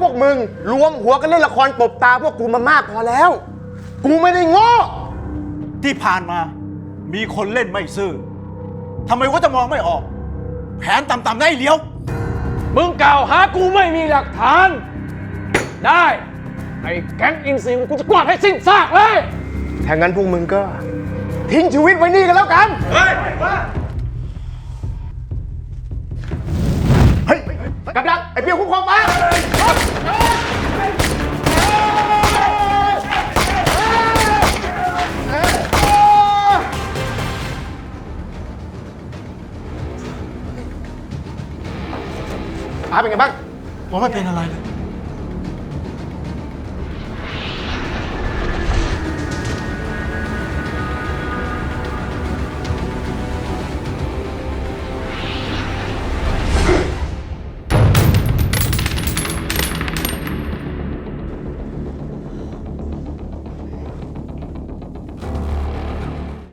พวกมึงรวมหัวกันเล่นละครตบตาพวกกูมามากพอแล้ว กูไม่ได้โง่ที่ผ่านมา มีคนเล่นไม่ซื่อทำไมว่าจะมองไม่ออก แผนต่ำๆได้เลี้ยว มึงกล่าวหากูไม่มีหลักฐาน ได้ ไอ้แก๊งอินซีกูจะกวาดให้สิ้นซากเลย ถ้างั้นพวกมึงก็ ทิ้งชีวิตไว้นี่กันแล้วกัน เฮ้ย ไอ้เปียคุ้มครองมาอาเป็นไงบ้าง ผมไม่เป็นอะไรเลย